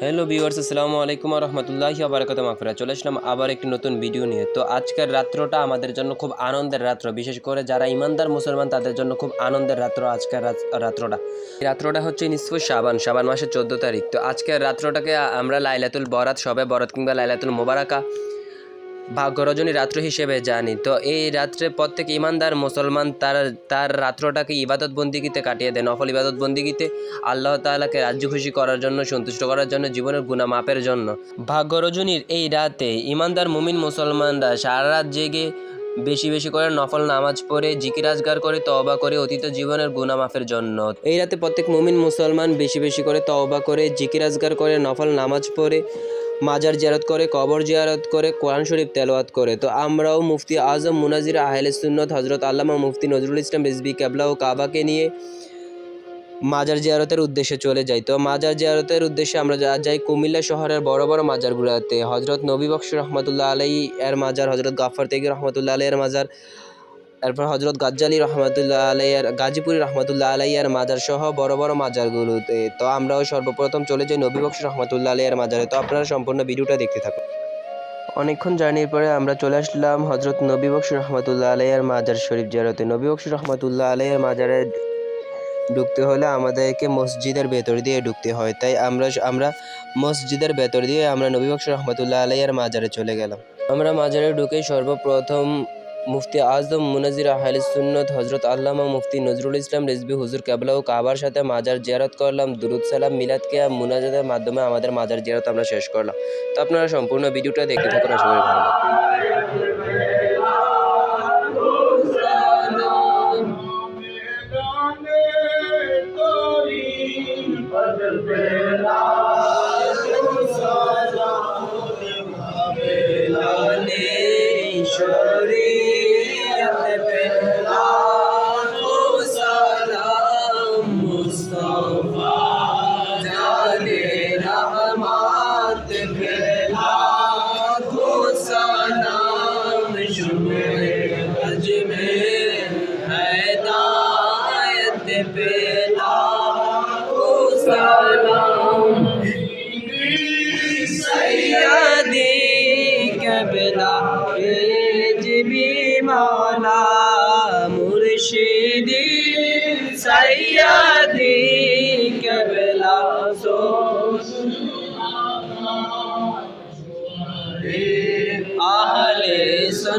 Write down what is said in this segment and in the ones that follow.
Hello viewers আসসালামু আলাইকুম রহমতুল্লাহ আবরকাত মাফিরা চলে আসলাম আবার একটি নতুন ভিডিও নিয়ে। তো আজকের রাত্রটা আমাদের জন্য খুব আনন্দের রাত্র। বিশেষ করে যারা ইমানদার মুসলমান, তাদের জন্য খুব আনন্দের রাত্র আজকের রাত- রাত্রটা। এই রাত্রটা হচ্ছে নিঃস্ব সাবান সাবান মাসের চোদ্দ তারিখ। তো আজকের রাত্রটাকে আমরা লাইলাতুল বরাত সবে, বরাত কিংবা লাইলাতুল মোবারাকা ভাগ্যরজনী রাত্র হিসেবে জানি। তো এই রাত্রে প্রত্যেক ইমানদার মুসলমান তার তার রাত্রটাকে ইবাদত বন্দিগিতে কাটিয়ে দেয় নফল ইবাদত বন্দিগিতে আল্লাহ তাআলাকে রাজ্য খুশি করার জন্য, সন্তুষ্ট করার জন্য, জীবনের গুণা মাপের জন্য। ভাগ্যরজনীর এই রাতে ইমানদার মুমিন মুসলমানরা সারা রাত জেগে বেশি বেশি করে নফল নামাজ পড়ে, জিকির আজগার করে, তওবা করে অতীত জীবনের গুণা মাফের জন্য। এই রাতে প্রত্যেক মুমিন মুসলমান বেশি বেশি করে তওবা করে, জিকির আজগার করে, নফল নামাজ পড়ে, মাজার জিয়ারত করে, কবর জিয়ারত করে, কোরআন শরীফ তেলাওয়াত করে। তো আমরাও মুফতি আজম মুনাজির আহলে সুন্নত হজরত আল্লামা মুফতি নজরুল ইসলাম রিজবি কেবলা ও কাবাকে নিয়ে মাজার জিয়ারতের উদ্দেশ্যে চলে যাই। তো মাজার জিয়ারতের উদ্দেশ্যে আমরা যা- যাই, কুমিল্লা শহরের বড় বড় মাজারগুলোতে। হজরত নবী বক্স রহমতুল্লাহ আলাই এর মাজার হজরত গাফর তেগি রহমতুল্লাহ আলাই এর মাজার, এরপর হজরত গাজ্জালি রহমতুল্লাহ আলাইয়ের গাজীপুরি রহমতুল্লাহ আলাইয়ের মাজার সহ বড় বড় মাজারগুলোতে। তো আমরাও সর্বপ্রথম চলে যাই নবী বক্স রহমতুল্লাহ আলাইয়ের মাজারে। তো আপনারা সম্পূর্ণ ভিডিওটা দেখতে থাকুন। অনেকক্ষণ জার্নির পরে আমরা চলে আসলাম হজরত নবী বক্স রহমতুল্লাহ আলাইয়ের মাজার শরীফ জিয়ারতে। নবী বক্স রহমতুল্লাহ আলাইয়ের মাজারে ঢুকতে হলে আমাদেরকে মসজিদের ভেতর দিয়ে ঢুকতে হয়। তাই আমরা আমরা মসজিদের ভেতর দিয়ে আমরা নবী বক্স রহমতুল্লাহ আলাইয়ের মাজারে চলে গেলাম। আমরা মাজারে ঢুকে সর্বপ্রথম মুফতি আজম মুনাজির আহলে সুন্নত হজরত আল্লামা মুফতি নজরুল ইসলাম রেজবি হুজুর কেবলা ও কাবার সাথে মাজার জিয়ারত করলাম। দুরুদ সালাম, মিলাদ কেয়া মুনাজাতের মাধ্যমে আমাদের মাজার জিয়ারত আমরা শেষ করলাম। তো আপনারা সম্পূর্ণ ভিডিওটা দেখতে থাকুন করি ভালো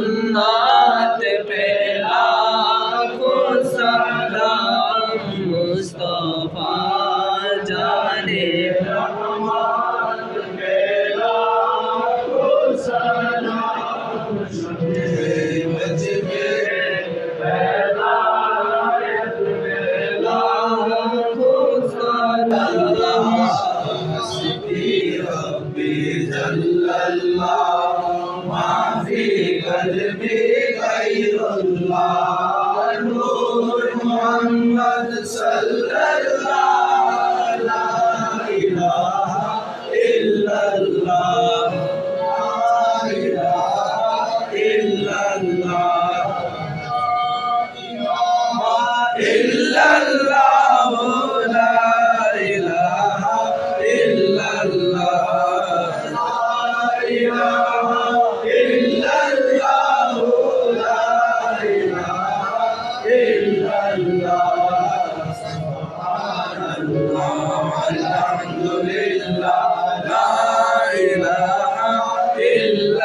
সুন্নাত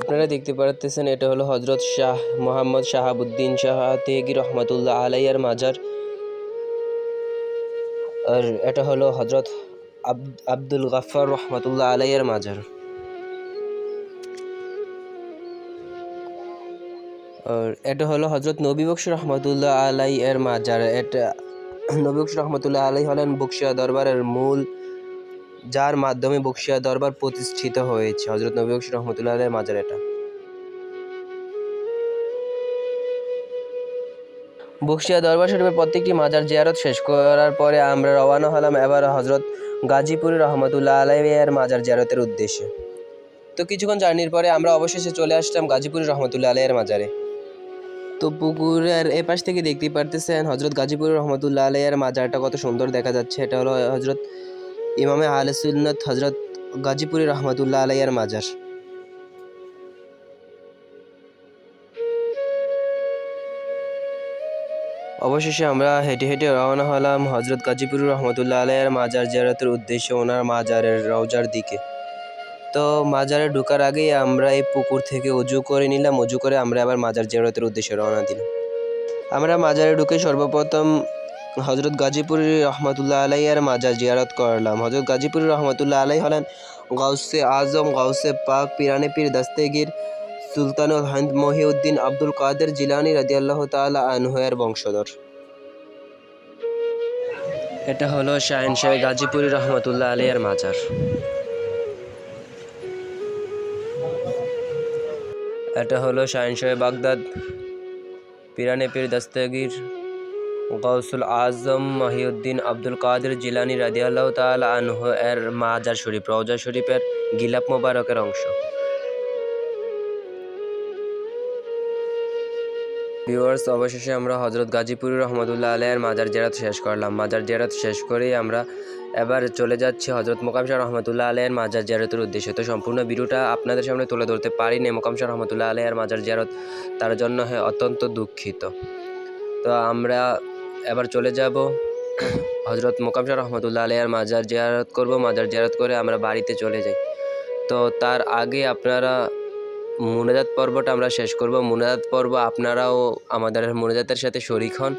আপনারা দেখতে পারতেছেন, এটা হলো হজরত শাহ মোহাম্মদ শাহাবুদ্দিন শাহ তেগি রহমতুল্লাহ আলাইয়ার মাজার। আর এটা হলো হজরত আব্দুল গাফার রহমতুল্লাহ আলাইয়ের মাজার। এটা হলো হজরত নবী বক্স রহমতুল্লাহ আলাই এর মাজার। এটা নবী বক্স রহমতুল্লাহ আলাই হলেন বক্সিয়া দরবারের মূল, যার মাধ্যমে বক্সিয়া দরবার প্রতিষ্ঠিত হয়েছে। হজরত নবী বক্স রহমতুল্লাহ আলাই মাজার এটা। বক্সিয়া দরবার শরীফের প্রত্যেকটি মাজার জিয়ারত শেষ করার পরে আমরা রওনা হলাম এবার হজরত গাজীপুর রহমতুল্লাহ আলাইয়ের মাজার জারতের উদ্দেশ্যে। তো কিছুক্ষণ জার্নির পরে আমরা অবশেষে চলে আসলাম গাজীপুর রহমতুল্লাহ আলাইয়ের মাজারে। তো পুকুরের এপাশ পাশ থেকে দেখতে পারতেছেন হজরত গাজীপুর রহমতুল্লাহ আলাইয়ের মাজারটা কত সুন্দর দেখা যাচ্ছে। এটা হলো হজরত ইমামে আলে সুন্নত হজরত গাজীপুরি রহমতুল্লাহ আলাইয়ের মাজার। অবশেষে আমরা হেঁটে হেঁটে রওনা হলাম হজরত গাজীপুর রহমতুল্লাহ আলাইয়ের মাজার জিয়ারতের উদ্দেশ্যে ওনার মাজারের রওজার দিকে। তো মাজারে ঢোকার আগেই আমরা এই পুকুর থেকে উজু করে নিলাম, উজু করে আমরা আবার মাজার জিয়ারতের উদ্দেশ্যে রওনা দিলাম। আমরা মাজারে ঢুকে সর্বপ্রথম হজরত গাজীপুরি রহমতুল্লাহ আলাইয়ের মাজার জিয়ারত করলাম। হজরত গাজীপুরি রহমতুল্লাহ আলাই হলেন গাউসে আজম, গাউসে পাক, পিরানে পীর, দস্তেগীর সুলতানুল হিন্দ মহিউদ্দিন আব্দুল কাদের জিলানি রাদিয়াল্লাহ তাআলা আনহুয়ের বংশধর। এটা হলো শাহিন শাহ গাজীপুরি রহমতুল্লাহ আলিয়ার মাজার। এটা হলো শাহিন শাহ বাগদাদ পিরানে পীর দস্তগীর গৌসুল আজম মহিউদ্দিন আব্দুল কাদের জিলানি রাদিয়াল্লাহ তাআলা আনহু এর মাজার শরীফ, রওজা শরীফের গিলাপ মোবারকের অংশ। ভিউয়ার্স অবশেষে আমরা হজরত গাজীপুর রহমতুল্লাহ আলাইয়ের মাজার জেরাত শেষ করলাম। মাজার জেরাত শেষ করেই আমরা এবার চলে যাচ্ছি হজরত মোকাম শাহ রহমতুল্লাহ আলাইয়ের মাজার জিয়ারতের উদ্দেশ্যে। তো সম্পূর্ণ ভিডিওটা আপনাদের সামনে তুলে ধরতে পারিনি মোকাম শাহ রহমতুল্লাহ আলাইয়ের মাজার জিয়ারত তার জন্য হ্যাঁ অত্যন্ত দুঃখিত। তো আমরা এবার চলে যাব। হজরত মোকাম শাহ রহমতুল্লাহ আলাইয়ের মাজার জিয়ারত করব। মাজার জিয়ারত করে আমরা বাড়িতে চলে যাই। তো তার আগে আপনারা মুনাজাত পর্বটা আমরা শেষ করব। মুনাজাত পর্ব আপনারাও আমাদের মুনাজাতের সাথে শরিক হন।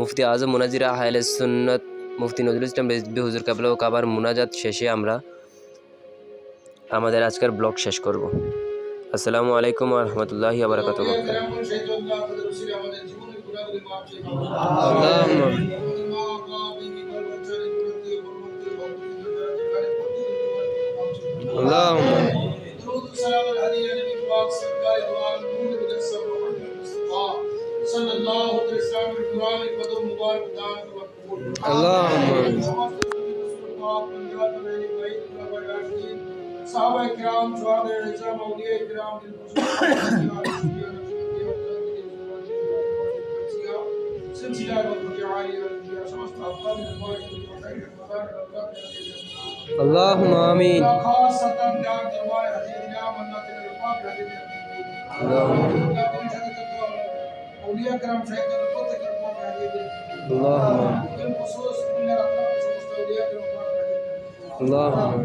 মুফতি আজম মুনাজিরা হাইলে সুন্নত, মুফতি নজরুল ইসলাম রেজবি হুজুর কাবলা ও কাবার মুনাজাত শেষে আমরা আমাদের আজকের ব্লগ শেষ করব। আসসালামু আলাইকুম রহমতুল্লাহি আবরকাত اللہ آمین۔ اللہ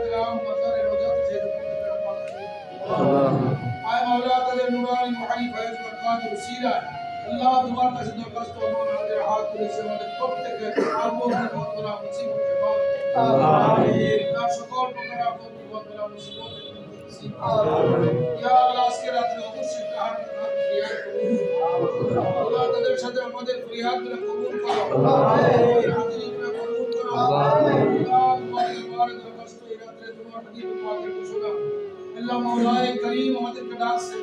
سلسلہ আয় মাওলা তাদের নুরানি মুহানি ফয়েজ বরকাত ওসিলা আল্লাহ তোমার কাছে দরখাস্ত আমরা আমাদের হাত তুলেছি আমাদের প্রত্যেকের আবুল মতলা মুসিবত এবং আমিন। তার সকল প্রকার আবুল মতলা মুসিবত ইয়া আল্লাহ আজকে রাত্রে অবশ্যই তাহার আল্লাহ তাদের সাথে আমাদের ফরিয়াদ কবুল করো। আমিন। হাজির কবুল করো। আমিন। আল্লাহ তোমার দরখাস্ত এই রাত্রে তোমার হাজির তোমাকে ঘোষণা। আলহামদুলিল্লাহ মাওলায়ে করিম আমাদেরকে ডাকছে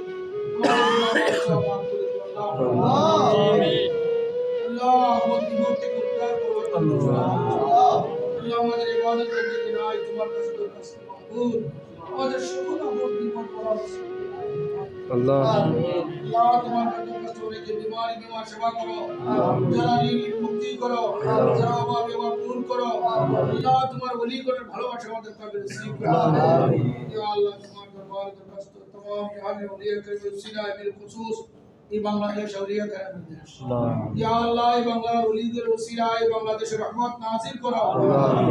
আমাদের করতে নাই তোমার কাছে আমাদের সকল অপরাধ আল্লাহ। তোমার কষ্ট হয়েছে বিমারি বিমার সেবা করো যারা ঋণ মুক্তি করো ভালোবাসা এই বাংলাদেশ আউলিয়া কেরামের দেশ ইয়া আল্লাহ এই বাংলার ওলিদের ওসিলায় বাংলাদেশের রহমত নাজিল করো।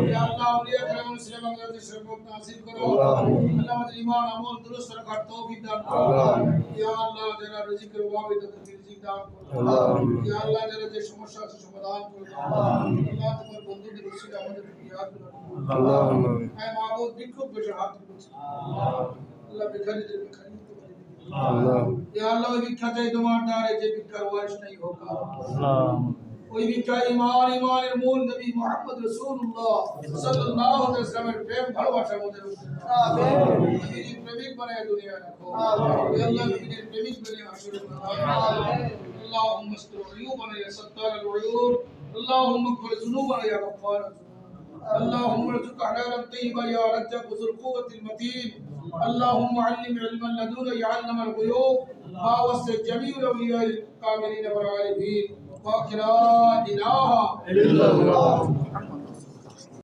ইয়া আল্লাহ আউলিয়া কেরামের ওসিলায় বাংলাদেশের রহমত নাজিল করো। আল্লাহ আমাদের ঈমান আমল দুরুস্ত রাখার তৌফিক দান করো ইয়া আল্লাহ যারা রিজিকের অভাবে তাদেরকে রিজিক দান করো ইয়া আল্লাহ যারা যে সমস্যা আছে সমাধান করে আল্লাহ তোমার বন্ধুদের ওসিলায় আমাদের ইয়াদ করো হ্যাঁ মাহবুব বিক্ষোভ পেশে হাত اللهم اجعلنا من الذين يرجون القوة المتين اللهم علم علما لدنا يعلم الغيوب ما وسع جميع الاولياء الكاملين والعارفين واخر إله إلا الله.